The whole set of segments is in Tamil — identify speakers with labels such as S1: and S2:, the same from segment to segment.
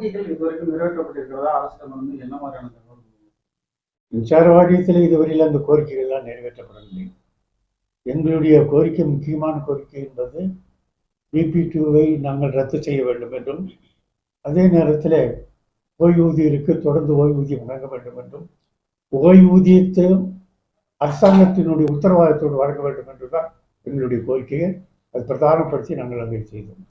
S1: கோரிக்கைகள் இதுவரைக்கும் நிறைவேற்றப்பட்டிருக்கிறதா அரசிடம் வந்து என்ன மாதிரியான தகவல்?
S2: மின்சார வாரியத்தில் இதுவரையில் அந்த கோரிக்கைகள்லாம் நிறைவேற்றப்படவில்லை. எங்களுடைய கோரிக்கை முக்கியமான கோரிக்கை என்பது பிபி டூவை நாங்கள் ரத்து செய்ய வேண்டும் என்றும் அதே நேரத்தில் ஓய்வூதியருக்கு தொடர்ந்து ஓய்வூதியம் வழங்க வேண்டும் என்றும் ஓய்வூதியத்தை அரசாங்கத்தினுடைய உத்தரவாதத்தோடு வழங்க வேண்டும் என்று தான் எங்களுடைய கோரிக்கையை அது பிரதானப்படுத்தி நாங்கள் அதை செய்தோம்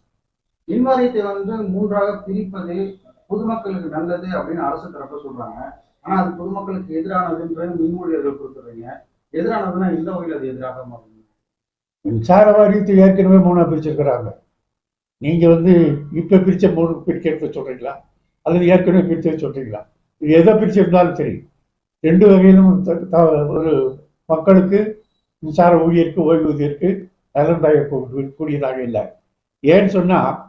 S1: மின்வாரியத்தை வந்து மூன்றாக பிரிப்பது பொதுமக்களுக்கு நல்லது அப்படின்னு அரசு தரப்பு சொல்றாங்க. ஆனா அது பொதுமக்களுக்கு எதிரானதுன்ற மின் ஊழியர்கள் கொடுத்துறீங்க எதிரானதுன்னா எந்த வகையில் அது எதிராக மாறும்
S2: மின்சார வாரியத்தை ஏற்கனவே மூணா பிரிச்சிருக்கிறாங்க. நீங்க வந்து இப்ப பிரிச்ச மூணு பிரிக்கிறத சொல்றீங்களா? அல்லது ஏற்கனவே பிரிச்சது சொல்றீங்களா? இது எதை பிரிச்சிருந்தாலும் சரி. ரெண்டு வகையிலும் த- த- ஒரு மக்களுக்கு மின்சார ஊழியருக்கு ஓய்வூதியருக்கு நலன்தாய கூடியதாக இல்லை. ஏன்னு சொன்னா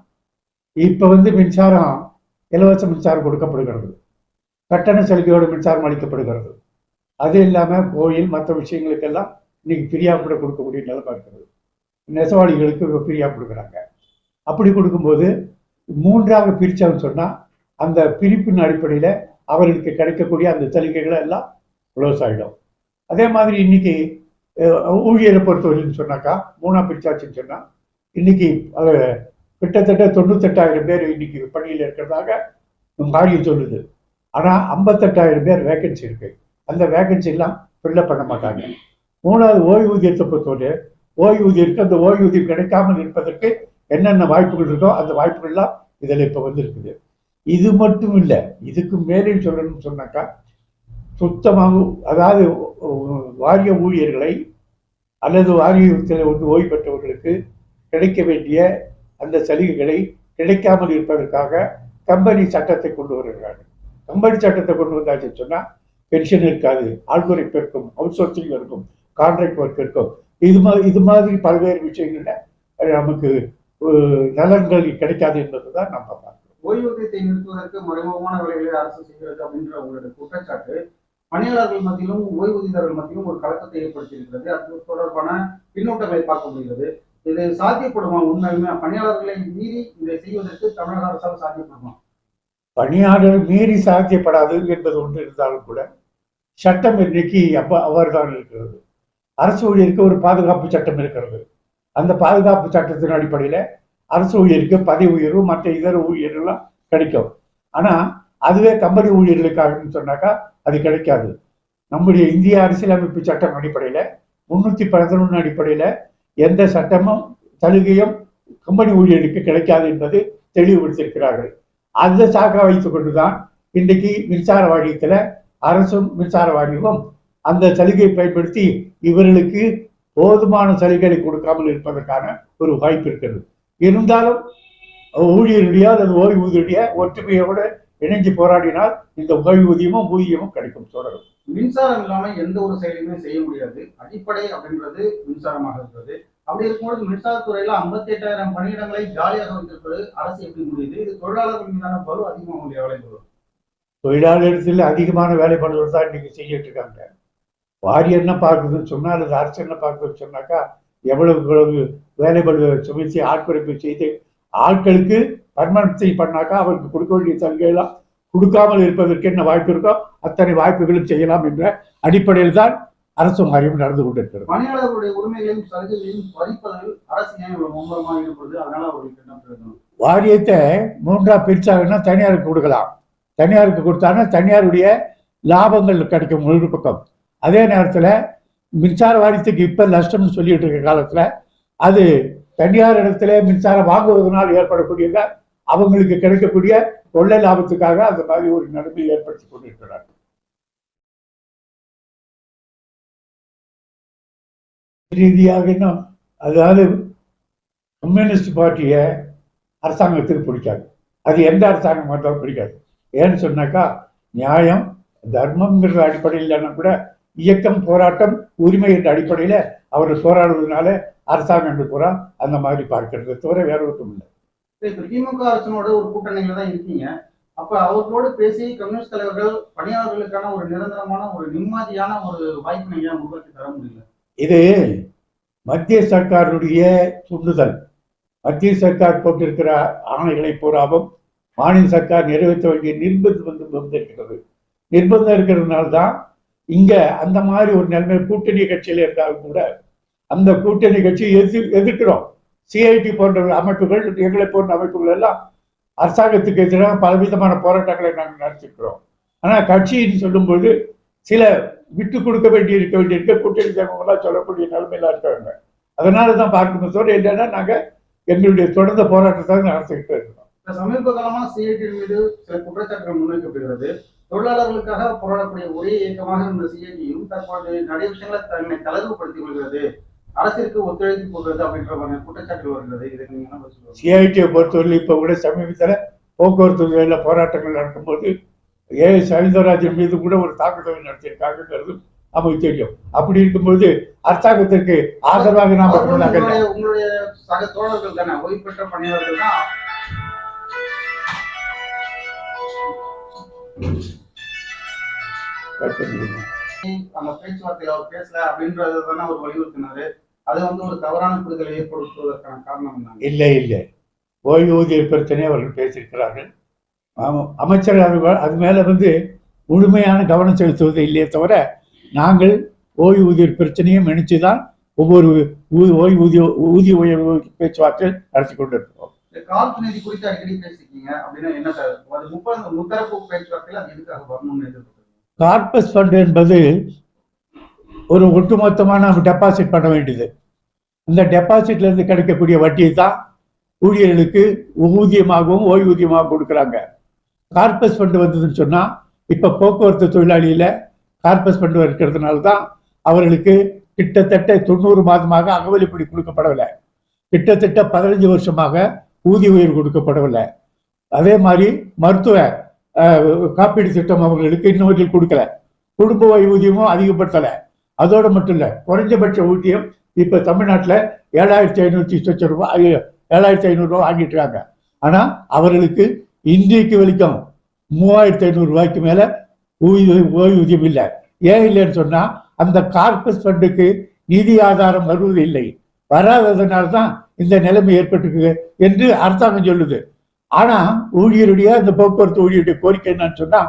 S2: இப்போ வந்து மின்சாரம் இலவச மின்சாரம் கொடுக்கப்படுகிறது. கட்டண சலுகையோட மின்சாரம் அளிக்கப்படுகிறது. அது இல்லாமல் கோயில் மற்ற விஷயங்களுக்கெல்லாம் இன்னைக்கு ஃப்ரீயாக கூட கொடுக்கக்கூடிய நிலைமை இருக்கிறது நெசவாளிகளுக்கு ஃப்ரீயாக கொடுக்குறாங்க. அப்படி கொடுக்கும்போது மூன்றாக பிரிச்சான்னு சொன்னால் அந்த பிரிப்பின் அடிப்படையில் அவர்களுக்கு கிடைக்கக்கூடிய அந்த சலுகைகளை எல்லாம் க்ளோஸ் ஆகிடும் அதே மாதிரி இன்னைக்கு ஊழியரை பொறுத்தவரைன்னு சொன்னாக்கா மூணாக பிரிச்சாச்சுன்னு சொன்னால் இன்னைக்கு கிட்டத்தட்ட தொண்ணூத்தெட்டாயிரம் பேர் இன்னைக்கு பணியில் இருக்கிறதாக வாரியம் சொல்லுது. ஆனால் ஐம்பத்தெட்டாயிரம் பேர் வேகன்சி இருக்கு. அந்த வேகன்சி ஃபில்லப் பண்ண மாட்டாங்க. மூணாவது ஓய்வூதியத்தை பொறுத்தவரை ஓய்வூதியருக்கு அந்த ஓய்வூதியம் கிடைக்காமல் இருப்பதற்கு என்னென்ன வாய்ப்புகள் இருக்கோ அந்த வாய்ப்புகள்லாம் இதில் இப்போ வந்திருக்குது. இது மட்டும் இல்லை இதுக்கு மேலே சொல்லணும்னு சொன்னாக்கா சுத்தமாக அதாவது வாரிய ஊழியர்களை அல்லது வாரியத்தில் வந்து ஓய்வு பெற்றவர்களுக்கு கிடைக்க வேண்டிய அந்த சலுகைகளை கிடைக்காமல் இருப்பதற்காக கம்பெனி சட்டத்தை கொண்டு வருகிறார்கள். கம்பெனி சட்டத்தை கொண்டு வந்தாச்சுன்னு சொன்னால் பென்ஷன் இருக்காது ஆள்குறைப்பு பெருக்கும் அவுட் சோர்சிங் இருக்கும் கான்ட்ராக்ட் ஒர்க் இருக்கும். இது மாதிரி இது மாதிரி பல்வேறு விஷயங்களில் நமக்கு நலன்கள் கிடைக்காது என்பது தான் நம்ம பார்க்கிறோம்.
S1: ஓய்வூதியத்தை நிறுத்துவதற்கு மறைமுகமான வேலைகளை அரசு செய்கிறது அப்படின்ற உங்களுடைய குற்றச்சாட்டு பணியாளர்கள் மத்தியிலும் ஓய்வூதியர்கள் மத்தியிலும் ஒரு கலக்கத்தை ஏற்படுத்தியிருக்கிறது. அது தொடர்பான பின்னூட்டங்களை பார்க்க முடிகிறது. இது சாத்தியப்படுமா உண்மையுமே? பணியாளர்களை மீறி இதை செய்வதற்கு தமிழக அரசால் சாத்தியப்படுமா?
S2: பணியாளர் மீறி சாத்தியப்படாது என்பது ஒன்று இருந்தாலும் கூட சட்டம் இன்னைக்கு அப்ப அவர்தான் இருக்கிறது. அரசு ஊழியருக்கு ஒரு பாதுகாப்பு சட்டம் இருக்கிறது. அந்த பாதுகாப்பு சட்டத்தின் அடிப்படையில அரசு ஊழியருக்கு பதவி உயர்வு மற்ற இதர ஊழியர்கள்லாம் கிடைக்கும். ஆனா அதுவே கம்பெனி ஊழியர்களுக்காகன்னு சொன்னாக்கா அது கிடைக்காது. நம்முடைய இந்திய அரசியலமைப்பு சட்டம் அடிப்படையில முன்னூத்தி பதினொன்று அடிப்படையில எந்த சட்டமும் சலுகையும் கம்பெனி ஊழியருக்கு கிடைக்காது என்பது தெளிவுபடுத்தியிருக்கிறார்கள். அந்த சாக்கா வைத்துக் கொண்டுதான் இன்றைக்கு மின்சார வாரியத்தில் அரசும் மின்சார வாரியமும் அந்த சலுகையை பயன்படுத்தி இவர்களுக்கு போதுமான சலுகைகளை கொடுக்காமல் இருப்பதற்கான ஒரு வாய்ப்பு இருக்கிறது. இருந்தாலும் ஊழியருடைய அல்லது ஓய்வூதியுடைய ஒற்றுமையோடு இணைஞ்சு போராடினால் இந்த ஓய்வூதியமும் ஊதியமும் கிடைக்கும் தொடரும்
S1: மின்சாரம் இல்லாமல் எந்த ஒரு செயலையுமே செய்ய முடியாது. அடிப்படை அப்படின்றது மின்சாரமாக இருக்கிறது. அப்படி இருக்கும்போது மின்சாரத்துறையில ஐம்பத்தி எட்டாயிரம் பணியிடங்களை காலியாக வைத்திருப்பது அரசு எப்படி முடியுது? இது தொழிலாளர்கள் மீதான பலு அதிகமாக முடிய வேலை பலு
S2: தொழிலாளர்கள் அதிகமான வேலைப்பாடுகள் தான் இன்னைக்கு செய்யிட்டு இருக்காங்க. வாரியம் என்ன பார்க்குதுன்னு சொன்னா அல்லது அரசு என்ன பார்க்குதுன்னு சொன்னாக்கா எவ்வளவு எவ்வளவு வேலைப்பாடு சுமைத்து ஆட்குறைப்பு செய்து ஆட்களுக்கு பர்மனன்சி பண்ணாக்கா அவருக்கு கொடுக்க வேண்டிய சலுகையெல்லாம் கொடுக்காமல் இருப்பதற்கு என்ன வாய்ப்பு இருக்கோ அத்தனை வாய்ப்புகளும் செய்யலாம் என்ற அடிப்படையில் தான் அரசு வாரியம் நடந்து கொண்டிருக்கிறது
S1: பணியாளர்களுடைய உரிமைகளையும் சலுகைகளையும் பறிப்பதில் அரசு மும்முரமாக ஈடுபடுது? அதனால அவர்களுக்கு
S2: வாரியத்தை மூன்றா பிரிச்சாங்கன்னா தனியாருக்கு கொடுக்கலாம். தனியாருக்கு கொடுத்தாங்கன்னா தனியாருடைய லாபங்கள் கிடைக்கும் முழு பக்கம். அதே நேரத்தில் மின்சார வாரியத்துக்கு இப்போ நஷ்டம்னு சொல்லிட்டு இருக்க காலத்தில் அது தனியார் இடத்துல மின்சாரம் வாங்குவதனால் ஏற்படக்கூடியத? அவங்களுக்கு கிடைக்கக்கூடிய கொள்ளை லாபத்துக்காக அந்த மாதிரி ஒரு நிலைமை ஏற்படுத்தி கொண்டிருக்கிறார் ரீதியாக இன்னும் அதாவது கம்யூனிஸ்ட் பார்ட்டியை அரசாங்கத்துக்கு பிடிக்காது. அது எந்த அரசாங்கம் வந்தாலும் பிடிக்காது. ஏன்னு சொன்னாக்கா நியாயம் தர்மம்ங்கிற அடிப்படையில் இல்லைன்னா கூட இயக்கம் போராட்டம் உரிமை என்ற அடிப்படையில் அவர்கள் போராடுவதனால அரசாங்கம் என்று பூரா அந்த மாதிரி பார்க்கிறது தவிர வேற ஒன்றும் இல்லை.
S1: திமுக அரசனோட ஒரு கூட்டணியில தான் இருக்கீங்க. அப்ப அவர்களோடு பேசி கம்யூனிஸ்ட் தலைவர்கள் பணியாளர்களுக்கான ஒரு நிரந்தரமான ஒரு நிம்மதியான ஒரு வாய்ப்பினை ஏன் உருவாக்கி தர முடியல?
S2: இது மத்திய சர்க்காருடைய துண்டுதல் மத்திய சர்க்கார் போட்டிருக்கிற ஆணைகளை பூராவும் மாநில சர்க்கார் நிறைவேற்ற வேண்டிய நிர்பந்தம் வந்து வந்து இருக்கிறது நிர்பந்தம் இருக்கிறதுனால தான் இங்க அந்த மாதிரி ஒரு நிலைமை கூட்டணி கட்சியில இருந்தாலும் கூட அந்த கூட்டணி கட்சி எதிர் எதிர்க்கிறோம்? சிஐடி போன்ற அமைப்புகள் எங்களை போன்ற அமைப்புகள் எல்லாம் அரசாங்கத்துக்கு எதிராக பலவிதமான போராட்டங்களை நாங்கள் நடத்திருக்கிறோம் ஆனால் கட்சின்னு சொல்லும்போது சில விட்டு கொடுக்க வேண்டி இருக்க வேண்டி இருக்க கூட்டணி தலைவர்களாக சொல்லக்கூடிய நிலைமையில இருக்காங்க. அதனால தான் பார்க்கும் தோடு என்னன்னா நாங்கள் எங்களுடைய தொடர்ந்த போராட்டத்தை நடத்திக்கிட்டு இருக்கோம்.
S1: இந்த சமீப காலமா சிஐடி மீது சில குற்றச்சாட்டுகள் முன்வைக்கப்படுகிறது. தொழிலாளர்களுக்காக போராடக்கூடிய ஒரே இயக்கமாக இருந்த சிஐடியும் தற்போது நிறைய விஷயங்களை தன்னை தளர்வுபடுத்திக் கொள்கிறது. அரசிற்கு ஒத்துழைப்பு போகிறது அப்படின்ற மாதிரி குற்றச்சாட்டுகள் வருகிறது. இதுக்கு நீங்க என்ன?
S2: சிஐடியை பொறுத்தவரை இப்போ கூட சமீபத்தில் போக்குவரத்து துறையில் போராட்டங்கள் நடக்கும்போது ஏ சவிந்தரராஜன் மீது கூட ஒரு தாக்குதல் நடத்தியிருக்காங்கிறது நமக்கு தெரியும் அப்படி இருக்கும்போது அரசாங்கத்திற்கு ஆதரவாக நாம்
S1: உங்களுடைய சக தோழர்கள் தானே? ஓய்வு பெற்ற பணியாளர்கள் தான். அந்த பேச்சுவார்த்தையில அவர் பேசல அப்படின்றத தானே அவர் வலியுறுத்தினாரு. அது வந்து ஒரு தவறான புரிதலை ஏற்படுத்துவதற்கான காரணம்
S2: இல்லை இல்லை. ஓய்வூதிய பிரச்சனையை அவர்கள் பேசியிருக்கிறார்கள். அமைச்சர் அது அது மேலே வந்து முழுமையான கவனம் செலுத்துவது இல்லையே தவிர நாங்கள் ஓய்வூதிய பிரச்சனையை நினைச்சு தான் ஒவ்வொரு ஓய்வூதிய ஊதிய உயர்வு பேச்சுவார்த்தை நடத்தி கொண்டிருக்கிறோம்.
S1: காப்பு நிதி குறித்து அடிக்கடி பேசிருக்கீங்க அப்படின்னா என்ன சார்? முப்பது முத்தரப்பு பேச்சுவார்த்தையில அது எதுக்காக வரணும்னு எதிர்பார்க்குறீங்க?
S2: கார்பஸ் ஃபண்ட் என்பது ஒரு ஒட்டுமொத்தமாக நாம் டெபாசிட் பண்ண வேண்டியது. இந்த டெபாசிட்ல இருந்து கிடைக்கக்கூடிய வட்டியை தான் ஊழியர்களுக்கு ஊதியமாகவும் ஓய்வூதியமாகவும் கொடுக்குறாங்க. கார்பஸ் ஃபண்டு வந்ததுன்னு சொன்னால் இப்போ போக்குவரத்து தொழிலாளியில் கார்பஸ் ஃபண்டு இருக்கிறதுனால தான் அவர்களுக்கு கிட்டத்தட்ட தொண்ணூறு மாதமாக அகவலிப்படி கொடுக்கப்படவில்லை. கிட்டத்தட்ட பதினஞ்சு வருஷமாக ஊதிய உயர்வு கொடுக்கப்படவில்லை. அதே மாதிரி மருத்துவ காப்பீடு திட்டம் அவங்களுக்கு இன்னும் வரையில் கொடுக்கல. குடும்ப ஓய்வூதியமும் அதிகப்படுத்தலை. அதோடு மட்டும் இல்லை குறைஞ்சபட்ச ஊதியம் இப்போ தமிழ்நாட்டில் ஏழாயிரத்தி ஐநூற்றி சொச்ச ரூபாய் ஏழாயிரத்தி ஐநூறுரூவா வாங்கிட்டு இருக்காங்க. ஆனால் அவர்களுக்கு இன்றைக்கு வரைக்கும் மூவாயிரத்தி ஐநூறு ரூபாய்க்கு மேலே ஊதிய ஓய்வூதியம் இல்லை. ஏன் இல்லைன்னு சொன்னால் அந்த கார்பஸ் ஃபண்டுக்கு நிதி ஆதாரம் வருவது இல்லை. வராததுனால தான் இந்த நிலைமை ஏற்பட்டிருக்கு என்று அரசாங்கம் சொல்லுது. ஆனா ஊழியருடைய இந்த போக்குவரத்து ஊழியருடைய கோரிக்கை என்னன்னு சொன்னா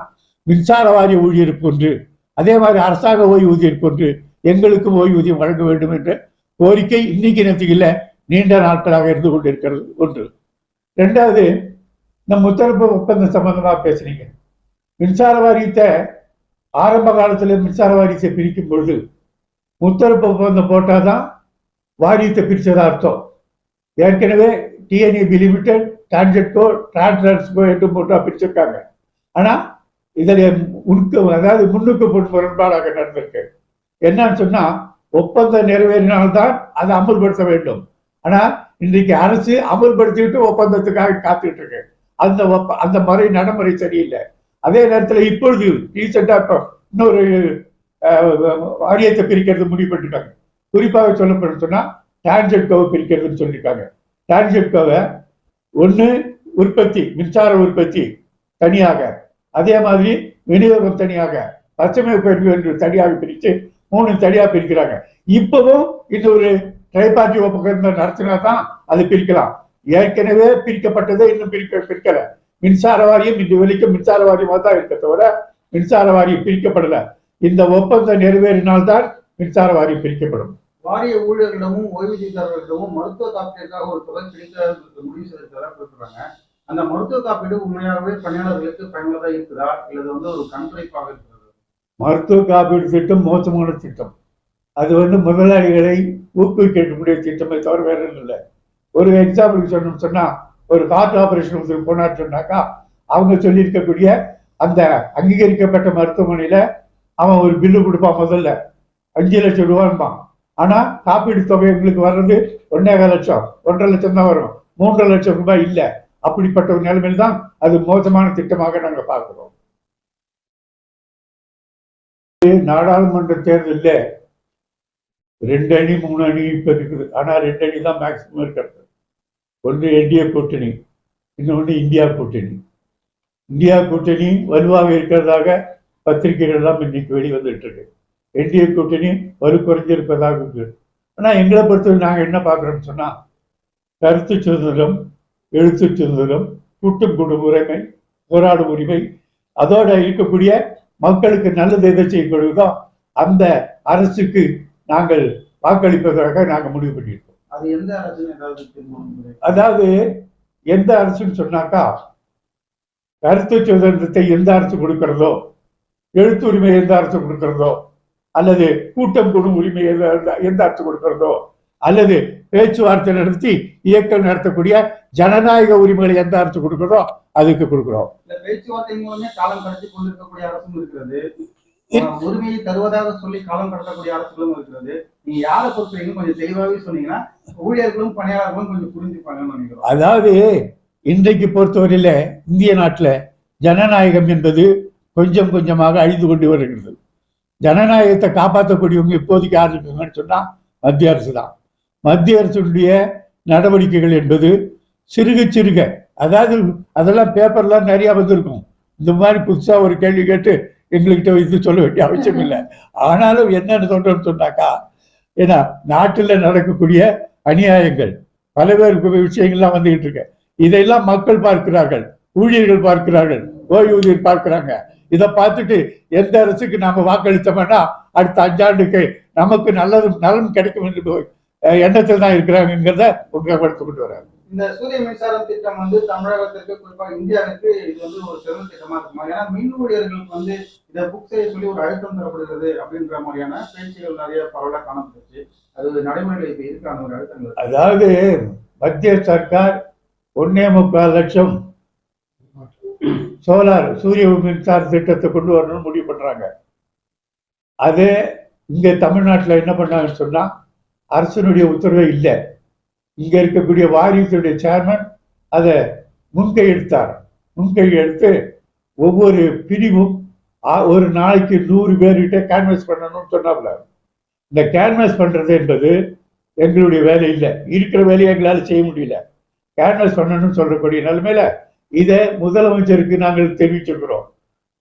S2: மின்சார வாரிய ஊழியருக்கு ஒன்று அதே மாதிரி அரசாங்க ஓய்வூதியருக்கு ஒன்று எங்களுக்கும் ஓய்வூதியம் வழங்க வேண்டும் என்ற கோரிக்கை இன்னைக்கு நேரத்துக்கு இல்லை. நீண்ட நாட்களாக இருந்து கொண்டிருக்கிறது ஒன்று. ரெண்டாவது இந்த முத்தரப்பு ஒப்பந்தம் சம்பந்தமாக பேசுனீங்க மின்சார வாரியத்தை ஆரம்ப காலத்துல மின்சார வாரியத்தை பிரிக்கும் பொழுது முத்தரப்பு ஒப்பந்தம் போட்டால் தான் வாரியத்தை பிரித்ததாக அர்த்தம். ஏற்கனவே டிஎன்ஏபி லிமிடெட் டான்ஜெட்கோ டிரான்ஸ்கோ என்று போட்டால் பிரிச்சிருக்காங்க. ஆனால் இதில் உனக்கு அதாவது முன்னுக்கு பொன் முரண்பாடாக நடந்திருக்கு. என்னன்னு சொன்னால் ஒப்பந்தம் நிறைவேறினால்தான் அதை அமல்படுத்த வேண்டும். ஆனால் இன்றைக்கு அரசு அமல்படுத்திட்டு ஒப்பந்தத்துக்காக காத்துக்கிட்டு இருக்கு. அந்த அந்த முறை நடைமுறை சரியில்லை. அதே நேரத்தில் இப்பொழுது ரீசெண்டாக இப்போ இன்னொரு வாரியத்தை பிரிக்கிறது முடிவு பண்ணிருக்காங்க குறிப்பாக சொல்லப்படும் டான்ஜெட் டான்ஜெட்கோவை பிரிக்கிறதுன்னு சொல்லியிருக்காங்க. டான்ஜெட்கோவை ஒன்று உற்பத்தி மின்சார உற்பத்தி தனியாக. அதே மாதிரி விநியோகம் தனியாக. பசுமை பயிர்வு என்று தனியாக பிரித்து மூணு தனியாக பிரிக்கிறாங்க. இப்பவும் இது ஒரு ட்ரைபாட்டி ஒப்பந்தம் நடத்தினா தான் அது பிரிக்கலாம். ஏற்கனவே பிரிக்கப்பட்டதை இன்னும் பிரிக்க பிரிக்கல. மின்சார வாரியம் இந்த வரைக்கும் மின்சார வாரியமாக தான் இருக்க தவிர மின்சார வாரியம் பிரிக்கப்படல. இந்த ஒப்பந்தம் நிறைவேறினால்தான் மின்சார வாரியம் பிரிக்கப்படும்.
S1: வாரிய ஊழியர்களிடமும் ஓய்வூதியதாரர்களிடமும் மருத்துவ காப்பீட்டுக்காக ஒரு தொகை பிடிக்க முடிவு செய்திருக்கிறதா அந்த மருத்துவ காப்பீடு உண்மையாகவே பணியாளர்களுக்கு பயனுள்ளதா இருக்குதா? இல்லது வந்து ஒரு கண்துடைப்பாக இருக்கிறது?
S2: மருத்துவ காப்பீடு திட்டம் மோசமான திட்டம். அது வந்து முதலாளிகளை ஊக்குவிக்கக்கூடிய திட்டமே தவிர வேற இல்லை. ஒரு எக்ஸாம்பிளுக்கு சொன்னோம் சொன்னா ஒரு ஹார்ட் ஆபரேஷன் ஒருத்தர் சொன்னாக்கா அவங்க சொல்லியிருக்கக்கூடிய அந்த அங்கீகரிக்கப்பட்ட மருத்துவமனையில அவன் ஒரு பில்லு கொடுப்பான் முதல்ல. அஞ்சு லட்சம் ரூபான்பான். ஆனா காப்பீடு தொகை உங்களுக்கு வர்றது ஒன்னேகால் லட்சம். ஒன்றரை லட்சம் தான் வரும். மூன்றரை லட்சம் ரூபாய் இல்லை. அப்படிப்பட்ட ஒரு நிலைமையில் தான் அது மோசமான திட்டமாக நாங்கள் பார்க்குறோம். நாடாளுமன்ற தேர்தலில் ரெண்டு அணி மூணு அணி இப்போ இருக்குது. ஆனால் ரெண்டு அணி தான் மேக்சிமம் இருக்கிறது. ஒன்று என்டிஏ கூட்டணி இன்னொன்று இந்தியா கூட்டணி. இந்தியா கூட்டணி வலுவாக இருக்கிறதாக பத்திரிகைகள் எல்லாம் இன்னைக்கு வெளிவந்துட்டு இருக்கு என்டிஏ கூட்டணி வலு குறைஞ்சிருப்பதாக இருக்கு. எங்களை பொறுத்தவரை நாங்கள் என்ன பார்க்குறோம்னு சொன்னால் கருத்து சுதந்திரம் எழுத்து சுதந்திரம் கூட்டம் கூடும் உரிமை போராடும் உரிமை அதோட இருக்கக்கூடிய மக்களுக்கு நல்லது எதை செய்யப்படுவதோ அந்த அரசுக்கு நாங்கள் வாக்களிப்பதற்காக நாங்கள் முடிவு பண்ணியிருக்கோம்.
S1: அது எந்த தெரியுமா
S2: அதாவது எந்த அரசுன்னு சொன்னாக்கா கருத்து சுதந்திரத்தை எந்த அரசு கொடுக்கிறதோ எழுத்து உரிமை எந்த அரசு கொடுக்கிறதோ அல்லது கூட்டம் கூடும் உரிமை எந்த அரசு கொடுக்கிறதோ அல்லது பேச்சுவார்த்தை நடத்தி இயக்கம் நடத்தக்கூடிய ஜனநாயக உரிமைகளை எந்த அரசு கொடுக்கிறதோ அதுக்கு கொடுக்கிறோம்.
S1: பேச்சுவார்த்தை மூலமே காலம் கடத்தி கொண்டிருக்கக்கூடிய அரசும் இருக்கிறது. உரிமையை தருவதாக சொல்லி காலம் கடத்தக்கூடிய அரசுகளும் இருக்கிறது. நீங்க யாரை பொறுத்தவரைக்கும் கொஞ்சம் தெளிவாகவே சொன்னீங்கன்னா ஊழியர்களும் பணியாளர்களும் கொஞ்சம் புரிஞ்சுப்பாங்கன்னு நினைக்கிறோம்.
S2: அதாவது இன்றைக்கு பொறுத்தவரையில இந்திய நாட்டில் ஜனநாயகம் என்பது கொஞ்சம் கொஞ்சமாக அழிந்து கொண்டு வருகிறது. ஜனநாயகத்தை காப்பாற்றக்கூடியவங்க இப்போதைக்கு யார் இருக்காங்கன்னு சொன்னா மத்திய அரசு தான். மத்திய அரசுடைய நடவடிக்கைகள் என்பது சிறுக சிறுக அதாவது அதெல்லாம் பேப்பர்லாம் நிறைய வந்திருக்கும். இந்த மாதிரி புதுசா ஒரு கேள்வி கேட்டு எங்ககிட்ட இது சொல்ல வேண்டிய அவசியம் இல்லை. ஆனாலும் என்னன்னு சொல்றோம்னு சொன்னாக்கா ஏன்னா நாட்டில் நடக்கக்கூடிய அநியாயங்கள். பல்வேறு விஷயங்கள்லாம் வந்துகிட்டு இருக்கு. இதையெல்லாம் மக்கள் பார்க்கிறார்கள். ஊழியர்கள் பார்க்கிறார்கள். ஓய்வூதியர் பார்க்கிறாங்க. இதை பார்த்துட்டு எந்த அரசுக்கு நாம வாக்களித்தோம்னா அடுத்த அஞ்சாண்டுக்கு நமக்கு நல்லது நலன் கிடைக்கும் என்று எண்ணத்தில் தான் இருக்கிறாங்கிறத உங்கப்படுத்திக் கொண்டு வராங்க.
S1: இந்த சூரிய மின்சாரம் திட்டம் வந்து தமிழகத்திற்கு குறிப்பாக இந்தியாவிற்கு இது வந்து ஒரு சிறந்த திட்டமா இருக்குமா ஏன்னா மின் ஊழியர்களுக்கு வந்து இதை புக் செய்ய சொல்லி ஒரு அழுத்தம் தரப்படுகிறது அப்படின்ற மாதிரியான பேச்சுகள் நிறைய பரவலாக காணப்பட்டுச்சு. அது நடைமுறையில் இப்ப இருக்கான ஒரு அழுத்தங்கள்
S2: அதாவது மத்திய சர்க்கார் ஒன்னே முக்கால் லட்சம் சோலார் சூரிய மின்சார திட்டத்தை கொண்டு வரணும்னு முடிவு பண்றாங்க. அது இங்க தமிழ்நாட்டில் என்ன பண்ணாங்கன்னு சொன்னா அரசனுடைய உத்தரவே இல்லை. இங்க இருக்கக்கூடிய வாரியத்துடைய சேர்மன் அதை முன்கை எடுத்தார். முன்கை எடுத்து ஒவ்வொரு பிரிவும் ஒரு நாளைக்கு நூறு பேர்கிட்ட கேன்வஸ் பண்ணணும்னு சொன்னாப்ல இந்த கேன்வஸ் பண்றது என்பது எங்களுடைய வேலை இல்லை. இருக்கிற வேலையை எங்களால் செய்ய முடியல. கேன்வஸ் பண்ணணும்னு சொல்கிறக்கூடிய நிலைமையில இதை முதலமைச்சருக்கு நாங்கள் தெரிவிச்சிருக்கிறோம்.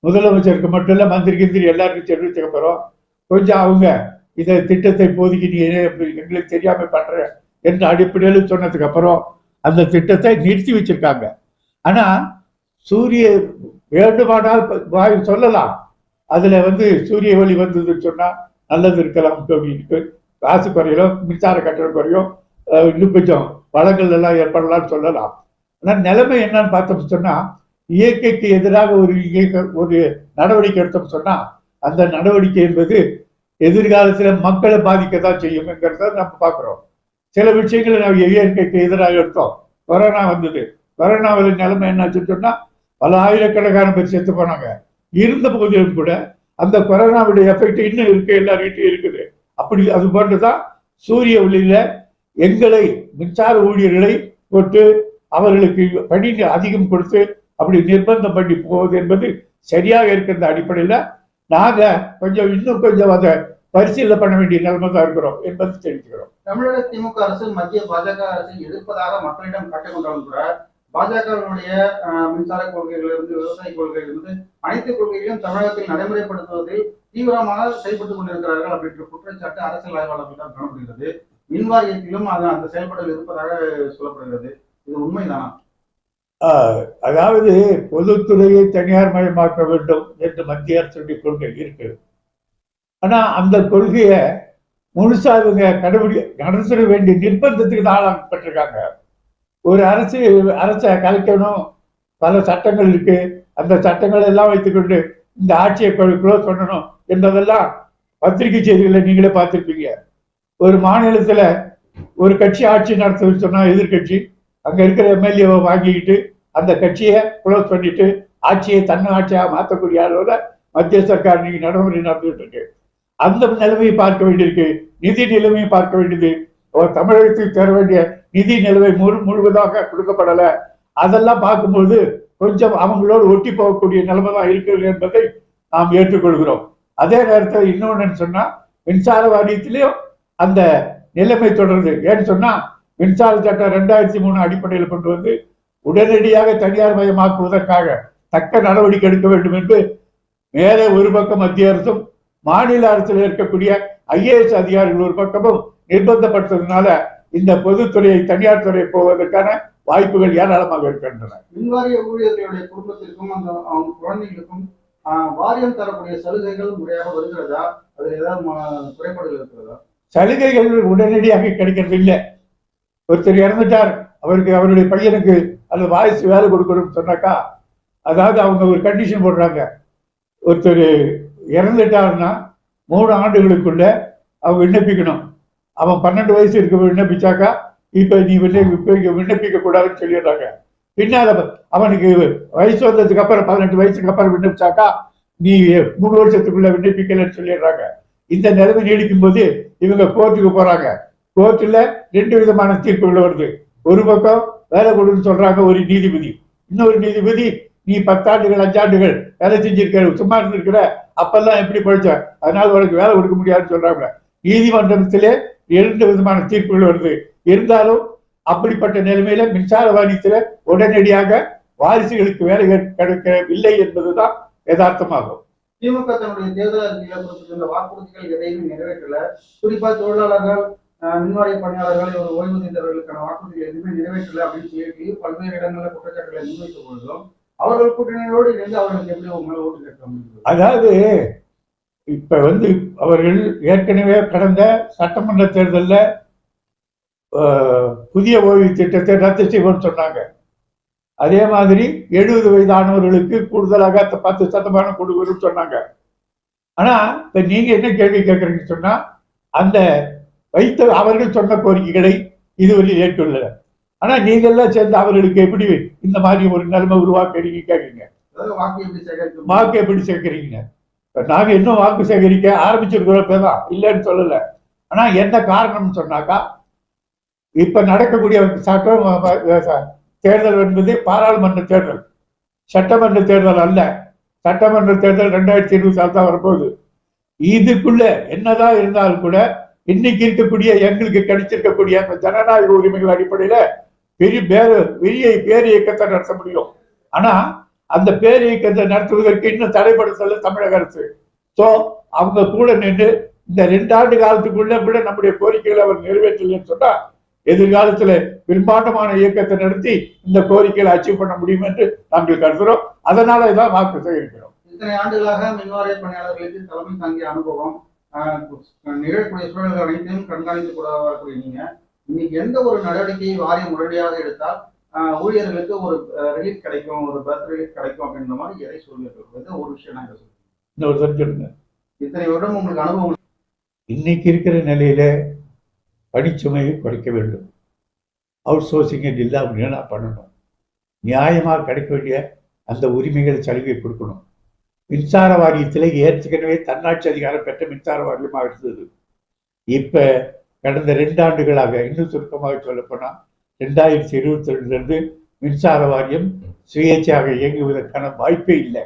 S2: முதலமைச்சருக்கு மட்டும் இல்ல மந்திரி கிந்திரி எல்லாருக்கும் தெரிவிச்சுக்க கொஞ்சம் அவங்க இதை திட்டத்தை இப்போதைக்கு நீ ஏன் எங்களுக்கு தெரியாம பண்ற என்ற அடிப்படையில் சொன்னதுக்கு அப்புறம் அந்த திட்டத்தை நிறுத்தி வச்சிருக்காங்க. ஆனா சூரிய வேண்டுமானால் ப- வாய் சொல்லலாம். அதுல வந்து சூரிய ஒளி வந்ததுன்னு சொன்னா நல்லது இருக்கலாம் இருக்கு காசு குறையும் மின்சார கட்டணம் குறையும் இன்னும் கொஞ்சம் வளங்கள் எல்லாம் ஏற்படலாம்னு சொல்லலாம். ஆனால் நிலைமை என்னன்னு பார்த்தோம்னு சொன்னா இயற்கைக்கு எதிராக ஒரு இயக்க ஒரு நடவடிக்கை எடுத்தோம் சொன்னா அந்த நடவடிக்கை என்பது எதிர்காலத்தில் மக்களை பாதிக்க தான் செய்யும்ங்கிறத நம்ம பார்க்குறோம். சில விஷயங்களை நம்ம இயற்கைக்கு எதிராக எடுத்தோம். கொரோனா வந்தது. கொரோனாவில் நிலைமை என்னாச்சு சொன்னால் பல ஆயிரக்கணக்கான பேர் செத்து போனாங்க. இருந்த போதிலும் கூட அந்த கொரோனாவுடைய எஃபெக்ட் இன்னும் இருக்கு எல்லார்கிட்டையும் இருக்குது. அப்படி அது போன்றுதான் சூரிய ஒளியில எங்களை மின்சார ஊழியர்களை போட்டு அவர்களுக்கு பணி அதிகம் கொடுத்து அப்படி நிர்பந்தம் பண்ணி போவது என்பது சரியாக இருக்கின்ற அடிப்படையில் நாங்கள் கொஞ்சம் இன்னும் கொஞ்சம் அதை பரிசீலனை பண்ண வேண்டிய நிலைமை தான் இருக்கிறோம் என்பது தெரிவிக்கிறோம்.
S1: தமிழக திமுக அரசு மத்திய பாஜக அரசை எதிர்ப்பதாக மக்களிடம் காட்டிக்கொண்டாலும் கூட பாஜகவினுடைய மின்சார கொள்கைகளிலிருந்து விவசாய கொள்கையிலிருந்து அனைத்து கொள்கைகளையும் தமிழகத்தில் நடைமுறைப்படுத்துவதில் தீவிரமாக செயல்பட்டுக் கொண்டிருக்கிறார்கள் அப்படின்ற குற்றச்சாட்டு அரசியல் ஆய்வாளர்கள் தான் காணப்படுகிறது. மின் வாரியத்திலும் அது அந்த செயல்பாடுகள் இருப்பதாக சொல்லப்படுகிறது. இது உண்மைதானா?
S2: அதாவது பொதுத்துறையை தனியார் மயமாக்க வேண்டும் என்று மத்திய அரசுடைய கொள்கை இருக்கு. ஆனா அந்த கொள்கையை முழுசா இவங்க கடைபிடி நடத்த வேண்டிய நிர்பந்தத்துக்கு தான் ஆளாக்கப்பட்டிருக்காங்க ஒரு அரசு அரசை கலைக்கணும். பல சட்டங்கள் இருக்கு. அந்த சட்டங்கள் எல்லாம் வைத்துக்கொண்டு இந்த ஆட்சியை க்ளோஸ் பண்ணணும் என்பதெல்லாம் பத்திரிகை செய்திகளை நீங்களே பார்த்துருப்பீங்க. ஒரு மாநிலத்துல ஒரு கட்சி ஆட்சி நடத்துன்னு சொன்னா எதிர்க்கட்சி அங்க இருக்கிற எம்எல்ஏவை வாங்கிக்கிட்டு அந்த கட்சியை க்ளோஸ் பண்ணிட்டு ஆட்சியை தன்னை ஆட்சியாக மாற்றக்கூடிய அளவில் மத்திய சர்க்கார் நீங்கள் நடைமுறை நடந்துகிட்டு இருக்கு. அந்த நிலைமையை பார்க்க வேண்டியிருக்கு. நிதி நிலைமையை பார்க்க வேண்டியது. ஒரு தமிழகத்துக்கு தர வேண்டிய நிதி நிலைமை முழு முழுவதாக கொடுக்கப்படல. அதெல்லாம் பார்க்கும்போது கொஞ்சம் அவங்களோடு ஒட்டி போகக்கூடிய நிலைமை தான் இருக்கிறது என்பதை நாம் ஏற்றுக்கொள்கிறோம். அதே நேரத்தில் இன்னொன்னு சொன்னா மின்சார வாரியத்திலையும் அந்த நிலைமை தொடருது. ஏன்னு சொன்னா மின்சார சட்டம் ரெண்டாயிரத்தி மூணு அடிப்படையில் கொண்டு வந்து உடனடியாக தனியார் மயமாக்குவதற்காக தக்க நடவடிக்கை எடுக்க வேண்டும் என்று மேலே ஒரு பக்கம் மத்திய அரசும் மாநில அரசில் இருக்கக்கூடிய ஐஏஎஸ் அதிகாரிகள் ஒரு பக்கமும் நிர்பந்தப்படுத்துறதுனால இந்த பொதுத்துறையை தனியார் துறை போவதற்கான வாய்ப்புகள் ஏராளமாக இருக்கின்றன.
S1: மின்வாரிய ஊழியர்களுடைய குடும்பத்திற்கும் அந்த அவங்க குழந்தைகளுக்கும் வாரியம் தரக்கூடிய சலுகைகள் முறையாக வருகிறதா? அதுல ஏதாவது குறைபாடுகள் இருக்கிறதா?
S2: சலுகைகள் உடனடியாக கிடைக்கிறது இல்லை. ஒருத்தர் இறந்துட்டார். அவருக்கு அவருடைய பையனுக்கு அந்த வாரிசு வேலை கொடுக்கணும்னு சொன்னாக்கா அதாவது அவங்க ஒரு கண்டிஷன் போடுறாங்க. ஒருத்தர் இறந்துட்டாருன்னா மூணு ஆண்டுகளுக்குள்ள அவன் விண்ணப்பிக்கணும். அவன் பன்னெண்டு வயசு இருக்க விண்ணப்பிச்சாக்கா இப்போ நீ விண்ணப்பி விண்ணப்பிக்க கூடாதுன்னு சொல்லிடுறாங்க. பின்னால் அவனுக்கு வயசு வந்ததுக்கு அப்புறம் பதினெட்டு வயசுக்கு அப்புறம் விண்ணப்பிச்சாக்கா நீ மூணு வருஷத்துக்குள்ள விண்ணப்பிக்கலன்னு சொல்லிடுறாங்க. இந்த நிலைமை நீடிக்கும் போது இவங்க கோர்ட்டுக்கு போறாங்க. கோர்ட்டில் ரெண்டு விதமான தீர்ப்புகள் வருது. ஒரு பக்கம் வேலை கொடுன்னு சொல்றாங்க ஒரு நீதிபதி. இன்னொரு நீதிபதி நீ பத்தாண்டுகள் அஞ்சாண்டுகள் வேலை செஞ்சிருக்க சும்மா இருந்திருக்கிற அப்பெல்லாம் எப்படி படிச்ச? அதனால உனக்கு வேலை கொடுக்க முடியாதுன்னு சொல்றாங்க நீதிமன்றத்திலே இரண்டு விதமான தீர்ப்புகள் வருது. இருந்தாலும் அப்படிப்பட்ட நிலைமையில மின்சார வாரியத்துல உடனடியாக வாரிசுகளுக்கு வேலை கிடைக்கவில்லை என்பதுதான் யதார்த்தமாகும்.
S1: திமுக தன்னுடைய தேர்தல் அறிக்கையில வாக்குறுதிகள் எதையுமே நிறைவேற்றல. குறிப்பா தொழிலாளர்கள் மின்வாரிய பணியாளர்கள் ஒரு ஓய்வூதியர்களுக்கான வாக்குறுதிகள் எதுவுமே நிறைவேற்றல அப்படின்னு சொல்லி பல்வேறு இடங்களில் குற்றச்சாட்டுகளை முன்வைத்த பொழுதும் அவர்கள் கூட்டணியோடு இணைந்து அவர்களுக்கு எப்படி உங்களை ஓட்டு கேட்க முடியும்
S2: அதாவது இப்ப வந்து அவர்கள் ஏற்கனவே கடந்த சட்டமன்ற தேர்தலில் புதிய ஓய்வு திட்டத்தை ரத்து செய்வோம்னு சொன்னாங்க. அதே மாதிரி எழுபது வயதானவர்களுக்கு கூடுதலாக பத்து சதமானம் கொடுக்கணும்னு சொன்னாங்க. ஆனா இப்ப நீங்க என்ன கேள்வி கேட்கறீங்கன்னு சொன்னா அந்த வைத்த அவர்கள் சொன்ன கோரிக்கைகளை இதுவரை ஏற்றுள்ள ஆனா நீங்க எல்லாம் சேர்ந்து அவர்களுக்கு எப்படி இந்த மாதிரி ஒரு நிலைமை உருவாக்குறீங்க கேட்குறீங்க
S1: வாக்கு எப்படி
S2: சேர்க்கிறீங்க நாங்க இன்னும் வாக்கு சேகரிக்க ஆரம்பிச்சிருக்கிறோம் இப்பதான் இல்லைன்னு சொல்லல. ஆனா என்ன காரணம்னு சொன்னாக்கா இப்ப நடக்கக்கூடிய சட்டம் தேர்தல் என்பது பாராளுமன்ற தேர்தல். சட்டமன்ற தேர்தல் அல்ல. சட்டமன்ற தேர்தல் ரெண்டாயிரத்தி இருபத்தி ஆறு தான் வரப்போகுது. இதுக்குள்ள என்னதான் இருந்தாலும் கூட இன்னைக்கு இருக்கக்கூடிய எங்களுக்கு கிடைச்சிருக்கக்கூடிய அந்த ஜனநாயக உரிமைகள் அடிப்படையில பெரிய பேர பெரிய பேர் இயக்கத்தை நடத்த முடியும். ஆனா அந்த பேர் இயக்கத்தை நடத்துவதற்கு இன்னும் தடைப்படுத்தல தமிழக அரசு. சோ அவங்க கூட நின்று இந்த ரெண்டு ஆண்டு காலத்துக்குள்ள கூட நம்முடைய கோரிக்கைகளை அவர் நிறைவேற்றலன்னு சொன்னா எதிர்காலத்துல பின்பாட்டமான இயக்கத்தை நடத்தி இந்த கோரிக்கைகளை அச்சீவ் பண்ண முடியும் என்று நாங்கள் கருதுகிறோம் அதனால தான் வாக்கு சேகரிக்கிறோம்.
S1: இத்தனை ஆண்டுகளாக மின்வாரிய பணியாளர்களுக்கு தலைமை தாங்கிய அனுபவம் ஆஹ், நிகழக்கூடிய சூழல்கள் அனைத்தையும் கண்காணித்து கூட வரக்கூடிய நீங்க இன்னைக்கு எந்த ஒரு நடவடிக்கையை வாரியம் உடனடியாக எடுத்தால் ஊழியர்களுக்கு ஒரு ரிலீஃப் கிடைக்கும் ஒரு பர்த் ரிலீஃப் கிடைக்கும் அப்படின்ற மாதிரி எதை சொல்லியிருக்கிறது ஒரு விஷயம் நாங்கள் சொல்லுவோம்
S2: இன்னொரு தடவை சொல்லுங்க.
S1: இத்தனை வருடம் உங்களுக்கு அனுபவம்
S2: இன்னைக்கு இருக்கிற நிலையில பணிச்சுமையை குறைக்க வேண்டும். அவுட் சோர்சிங் இல்லை அப்படின்னு நான் பண்ணணும். நியாயமாக கிடைக்க வேண்டிய அந்த உரிமைகளை சலுகை கொடுக்கணும். மின்சார வாரியத்தில் ஏற்கனவே தன்னாட்சி அதிகாரம் பெற்ற மின்சார வாரியமாக இருந்தது. இப்ப கடந்த ரெண்டு ஆண்டுகளாக இன்னும் சுருக்கமாக சொல்லப்போனால் ரெண்டாயிரத்தி இருபத்தி ரெண்டுலேருந்து மின்சார வாரியம் சுயேட்சையாக இயங்குவதற்கான வாய்ப்பே இல்லை.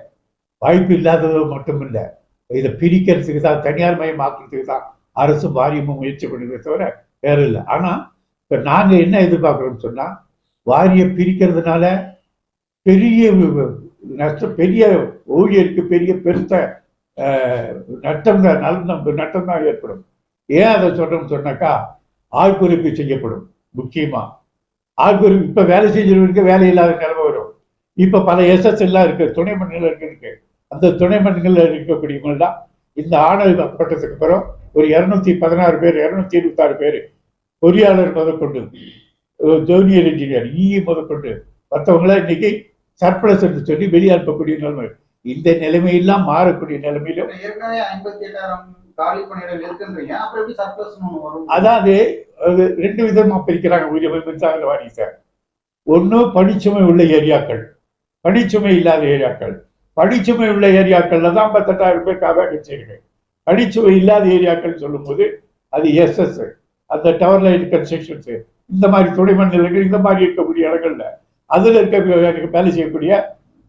S2: வாய்ப்பு இல்லாதது மட்டும் இல்லை இதை பிரிக்கிறதுக்கு தான் தனியார் மயமாக்குறதுக்கு தான் அரசும் வாரியமும் முயற்சி பண்ணுறதை தவிர வேற இல்லை. ஆனால் இப்போ நாங்கள் என்ன எதிர்பார்க்குறோம்னு சொன்னால் வாரியம் பிரிக்கிறதுனால பெரிய நஷ்டம் பெரிய ஊழியருக்கு பெரிய பெருத்த நட்டம் தான் நல்ல நட்டம் தான் ஏற்படும். ஏன் அதை சொல்றோம்னு சொன்னாக்கா ஆட்குறிப்பு செய்யப்படும் முக்கியமா. ஆட்குறிப்பு இப்ப வேலை செஞ்சவருக்கு வேலை இல்லாத நிலைமை வரும். இப்ப பல எஸ்எஸ் எல்லாம் இருக்கு துணை மண்டல இருக்கு அந்த துணை மண்டல இருக்கக்கூடியவங்க இந்த இந்த பட்டத்துக்கு அப்புறம் ஒரு இருநூத்தி பதினாறு பேர் இருநூத்தி இருபத்தாறு பேர் பொறியாளர் முதற்கொண்டு ஜூனியர் இன்ஜினியர் இஇ முதற்கொண்டு மற்றவங்களாம் இன்னைக்கு சர்ப்ளஸ் என்று சொல்லி வெளியே அனுப்பக்கூடிய நிலைமை. இந்த நிலைமையெல்லாம் மாறக்கூடிய நிலைமையிலும்
S1: ஏற்கனவே ஐம்பத்தி எட்டாயிரம் காலி பணியிடங்கள் இருக்குன்றீங்க அப்புறம் எப்படி சர்ப்ளஸ் வரும்?
S2: அதாவது அது ரெண்டு விதமா பிரிக்கிறாங்க உரிய மின்சார வாரிசை. ஒன்று பணிச்சுமை உள்ள ஏரியாக்கள். பணிச்சுமை இல்லாத ஏரியாக்கள். பணிச்சுமை உள்ள ஏரியாக்கள்ல தான் பத்தெட்டாயிரம் பேர் வேகன்சி கட்சியிருக்கு பணிச்சுமை இல்லாத ஏரியாக்கள் சொல்லும்போது அது எஸ்எஸ் அந்த டவர் லைன் கன்ஸ்ட்ரக்ஷன்ஸ் இந்த மாதிரி துணை மண்டலங்கள் இந்த மாதிரி இருக்கக்கூடிய இடங்கள்ல. அதுல இருக்க வேலை செய்யக்கூடிய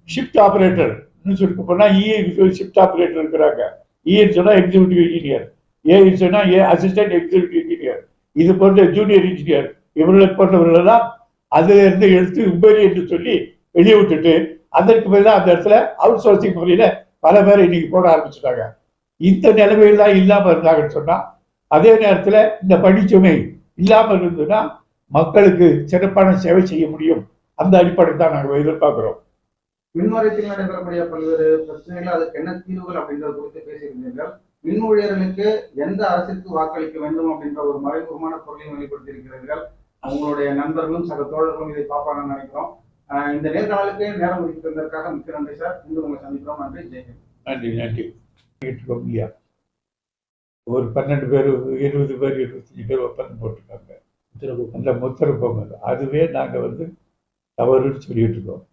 S2: ஷிஃப்ட் ஆபரேட்டர் சொல்லிட்டு போனால் இஏ ஷிஃப்ட் ஆப்ரேட்டர் இருக்கிறாங்க. E இஏன்னு சொன்னா எக்ஸிக்யூட்டிவ் இன்ஜினியர் ஏன்னு சொன்னா ஏ அசிஸ்டன்ட் எக்ஸிக்யூட்டிவ் இன்ஜினியர் இது போன்ற ஜூனியர் இன்ஜினியர் இவர்களை போன்றவர்களெல்லாம் அதுல இருந்து எடுத்து உபரி என்று சொல்லி வெளியே விட்டுட்டு அதற்கு பதிலாக அந்த இடத்துல அவுட் சோர்சிங் முறையில பல பேரை இன்னைக்கு போட ஆரம்பிச்சுட்டாங்க. இந்த நிலைமையெல்லாம் இல்லாமல் இருந்தாங்கன்னு சொன்னா அதே நேரத்தில் இந்த பணிச்சுமை இல்லாமல் இருந்ததுன்னா மக்களுக்கு சிறப்பான சேவை செய்ய முடியும். அந்த அடிப்படையில் தான் நாங்கள் எதிர்பார்க்குறோம்.
S1: மின் வாரியத்தில் நடைபெறக்கூடிய பல்வேறு பிரச்சனைகள் அதுக்கு என்ன தீர்வுகள் அப்படின்றது குறித்து பேசியிருந்தீர்கள். மின் ஊழியர்களுக்கு எந்த அரசிற்கு வாக்களிக்க வேண்டும் அப்படின்ற ஒரு மறைமுகமான பொருளையும் வெளிப்படுத்தியிருக்கிறீர்கள். உங்களுடைய நண்பர்களும் சக தோழர்களும் இதை பார்ப்பாங்கன்னு நினைக்கிறோம். ஆஹ் இந்த நேர்காணலுக்கு நேரம் ஒதுக்கியிருந்ததற்காக மிக்க நன்றி சார். இன்று உங்களை சந்திக்கிறோம். நன்றி. ஜெய்ஹிந்த்
S2: நன்றி நன்றி. ஐயா. ஒரு பன்னெண்டு பேர் இருபது பேர் இருபத்தஞ்சி பேர் ஒப்பந்தம் போட்டிருக்காங்க. அந்த முத்தரப்பு அதுவே நாங்கள் வந்து தவறுன்னு சொல்லிட்டு இருக்கோம்.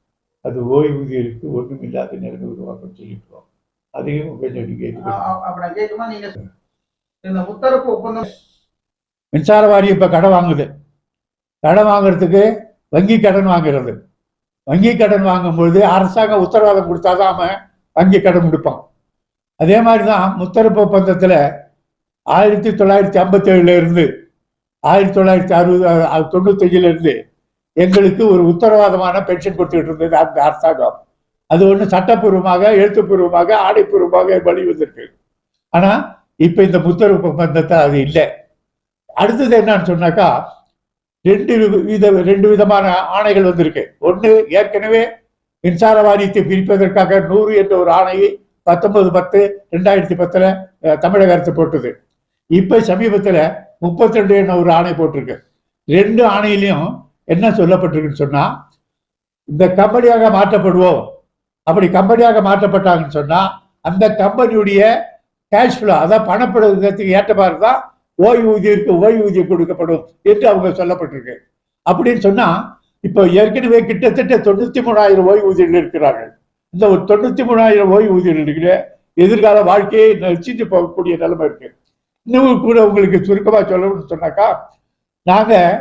S2: அது ஓய்வூதியருக்கு ஒன்றும் இல்லாத நிலைமை உருவாக்கம் சொல்லிட்டு இருக்கோம் அதையும்
S1: இந்த முத்தரப்பு ஒப்பந்தம்
S2: மின்சார வாரியம் இப்போ கடன் வாங்குது. கடன் வாங்குறதுக்கு வங்கி கடன் வாங்குறது. வங்கி கடன் வாங்கும்பொழுது அரசாங்கம் உத்தரவாதம் கொடுத்தாதான் அவன் வங்கி கடன் கொடுப்பான் அதே மாதிரி தான் முத்தரப்பு ஒப்பந்தத்தில் ஆயிரத்தி தொள்ளாயிரத்தி ஐம்பத்தேழுல இருந்து ஆயிரத்தி தொள்ளாயிரத்தி அறுபது தொண்ணூத்தஞ்சுல இருந்து எங்களுக்கு ஒரு உத்தரவாதமான பென்ஷன் கொடுத்துக்கிட்டு இருந்தது அந்த அரசாங்கம். அது ஒன்று சட்டப்பூர்வமாக எழுத்துப்பூர்வமாக ஆடைப்பூர்வமாக வழி வந்திருக்கு. ஆனால் இப்போ இந்த புத்தரவு ஒப்பந்தத்தை அது இல்லை. அடுத்தது என்னன்னு சொன்னாக்கா ரெண்டு வித ரெண்டு விதமான ஆணைகள் வந்திருக்கு. ஒன்று ஏற்கனவே மின்சார வாரியத்தை பிரிப்பதற்காக நூறு என்ற ஒரு ஆணையை பத்தொன்பது பத்து ரெண்டாயிரத்தி பத்துல தமிழக அரசு போட்டது. இப்போ சமீபத்தில் முப்பத்தி ரெண்டு என்ற ஒரு ஆணை போட்டிருக்கு. ரெண்டு ஆணையிலையும் என்ன சொல்லப்பட்டிருக்குன்னு சொன்னால் இந்த கம்பெனியாக மாற்றப்படுவோம். அப்படி கம்பெனியாக மாற்றப்பட்டாங்கன்னு சொன்னால் அந்த கம்பெனியுடைய கேஷ் ஃப்ளோ அதாவது ஏற்ற மாதிரி தான் ஓய்வூதியருக்கு ஓய்வூதியம் கொடுக்கப்படும் என்று அவங்க சொல்லப்பட்டிருக்கு. அப்படின்னு சொன்னால் இப்போ ஏற்கனவே கிட்டத்தட்ட தொண்ணூற்றி மூணாயிரம் ஓய்வூதியர்கள் இருக்கிறார்கள். இந்த ஒரு தொண்ணூற்றி மூணாயிரம் ஓய்வூதியர்களுக்கு எதிர்கால வாழ்க்கையை நச்சிட்டு போகக்கூடிய நிலைமை இருக்கு. இன்னும் கூட உங்களுக்கு சுருக்கமாக சொல்லணும்னு சொன்னாக்கா நாங்கள்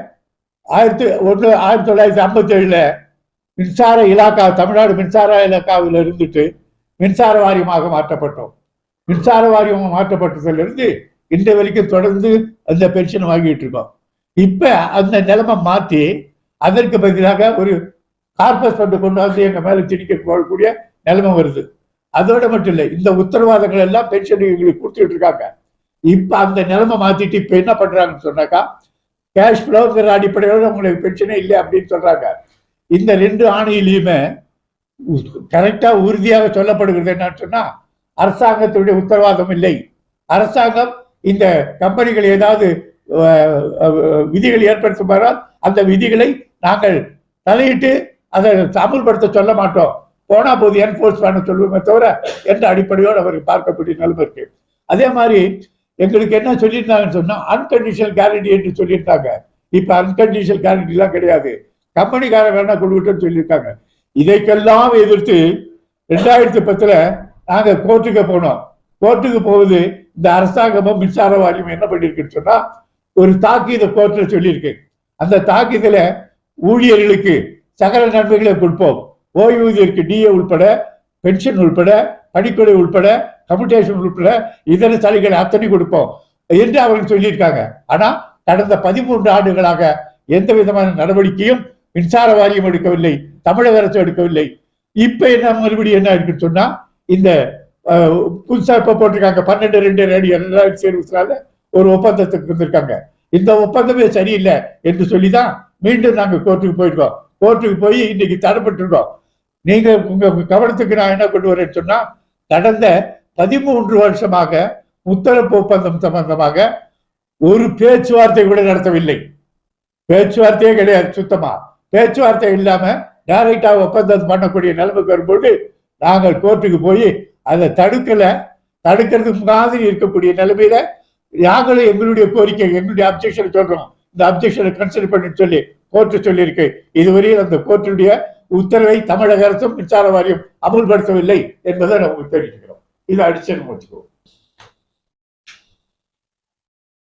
S2: ஆயிரத்தி ஒன்று ஆயிரத்தி தொள்ளாயிரத்தி ஐம்பத்தி ஏழுல மின்சார இலாக்கா தமிழ்நாடு மின்சார இலாக்காவில் இருந்துட்டு மின்சார வாரியமாக மாற்றப்பட்டோம். மின்சார வாரியம் மாற்றப்பட்டதிலிருந்து இந்த வரைக்கும் தொடர்ந்து அந்த பென்ஷன் வாங்கிட்டு இருக்கோம். இப்ப அந்த நிலைமை மாத்தி அதற்கு பதிலாக ஒரு கார்பஸ் ஃபண்டு கொண்டு வந்து எங்க மேல திணிக்க போகக்கூடிய நிலைமை வருது. அதோட மட்டும் இல்லை இந்த உத்தரவாதங்கள் எல்லாம் பென்ஷன் எங்களுக்கு கொடுத்துட்டு இருக்காங்க. இப்ப அந்த நிலைமை மாத்திட்டு இப்ப என்ன பண்றாங்கன்னு சொன்னாக்கா கேஷ் ஃப்ளோங்கிற அடிப்படையில் உங்களுக்கு பிரச்சனை இல்லை அப்படின்னு சொல்றாங்க. இந்த ரெண்டு ஆணையிலையுமே கரெக்டாக உறுதியாக சொல்லப்படுகிறது என்னன்னு சொன்னால் அரசாங்கத்துடைய உத்தரவாதம் இல்லை. அரசாங்கம் இந்த கம்பெனிகள் ஏதாவது விதிகள் ஏற்படுத்துமானால் அந்த விதிகளை நாங்கள் தலையிட்டு அதை அமுல்படுத்த சொல்ல மாட்டோம். போனா போது என்போர்ஸ் பண்ண சொல்லுவோமே தவிர என்ற அடிப்படையோடு அவர் பார்க்கக்கூடிய நிலைமை இருக்கு. அதே மாதிரி எங்களுக்கு என்ன சொல்லியிருந்தாங்கன்னு சொன்னால் அன்கண்டிஷனல் கேரண்டி என்று சொல்லியிருந்தாங்க. இப்போ அன்கண்டிஷனல் கேரண்டிலாம் கிடையாது. கம்பெனிக்காரன் வேணா கொடுக்கட்டும்னு சொல்லியிருக்காங்க. இதைக்கெல்லாம் எதிர்த்து ரெண்டாயிரத்தி பத்தில் நாங்கள் கோர்ட்டுக்கு போனோம். கோர்ட்டுக்கு போகுது இந்த அரசாங்கமும் மின்சார வாரியம் என்ன பண்ணியிருக்குன்னு சொன்னால் ஒரு தாக்கீத கோர்ட்டில் சொல்லியிருக்கு. அந்த தாக்கீதுல ஊழியர்களுக்கு சகல நன்மைகளை கொடுப்போம். ஓய்வூதியருக்கு டிஏ உள்பட பென்ஷன் உள்பட படிக்கொடை உள்பட கம்யூட்டேஷன் உள்பட இதர சலுகைகளை அத்தனை கொடுப்போம் என்று அவர்கள் சொல்லியிருக்காங்க. ஆனால் கடந்த பதிமூன்று ஆண்டுகளாக எந்த விதமான நடவடிக்கையும் மின்சார வாரியம் எடுக்கவில்லை தமிழக அரசு எடுக்கவில்லை. இப்ப என்ன மறுபடியும் என்ன இருக்குன்னு சொன்னா இந்த புதுசாக புதுசா இப்ப போட்டிருக்காங்க பன்னெண்டு ரெண்டு ரெண்டு ரெண்டாயிரத்தி இருபத்தி ஒரு ஒப்பந்தத்துக்கு வந்திருக்காங்க. இந்த ஒப்பந்தமே சரியில்லை என்று சொல்லிதான் மீண்டும் நாங்க கோர்ட்டுக்கு போயிருக்கோம் கோர்ட்டுக்கு போய் இன்னைக்கு தடைப்பட்டிருக்கோம் நீங்க உங்க கவனத்துக்கு நான் என்ன கொண்டு வரேன்னு சொன்னா கடந்த பதிமூன்று வருஷமாக முத்தரப்பு ஒப்பந்தம் சம்பந்தமாக ஒரு பேச்சுவார்த்தை கூட நடத்தவில்லை. பேச்சுவார்த்தையே கிடையாது சுத்தமா. பேச்சுவார்த்தை இல்லாம டைரக்டா ஒப்பந்தம் பண்ணக்கூடிய நிலைமைக்கு வரும்போது நாங்கள் கோர்ட்டுக்கு போய் அதை தடுக்கல. தடுக்கிறதுக்கு மாதிரி இருக்கக்கூடிய நிலைமையில நாங்களும் எங்களுடைய கோரிக்கை எங்களுடைய அப்ஜெக்ஷன் சொல்றோம். இந்த அப்ஜெக்ஷனை கன்சிடர் பண்ணி சொல்லி கோர்ட்டு சொல்லியிருக்கு. இதுவரையில் அந்த கோர்ட்டுடைய உத்தரவை தமிழக அரசும் மின்சார வாரியம் அமுல்படுத்தவில்லை என்பதை நமக்கு தெரியும் ఇలా అడిచాను మట్టుకో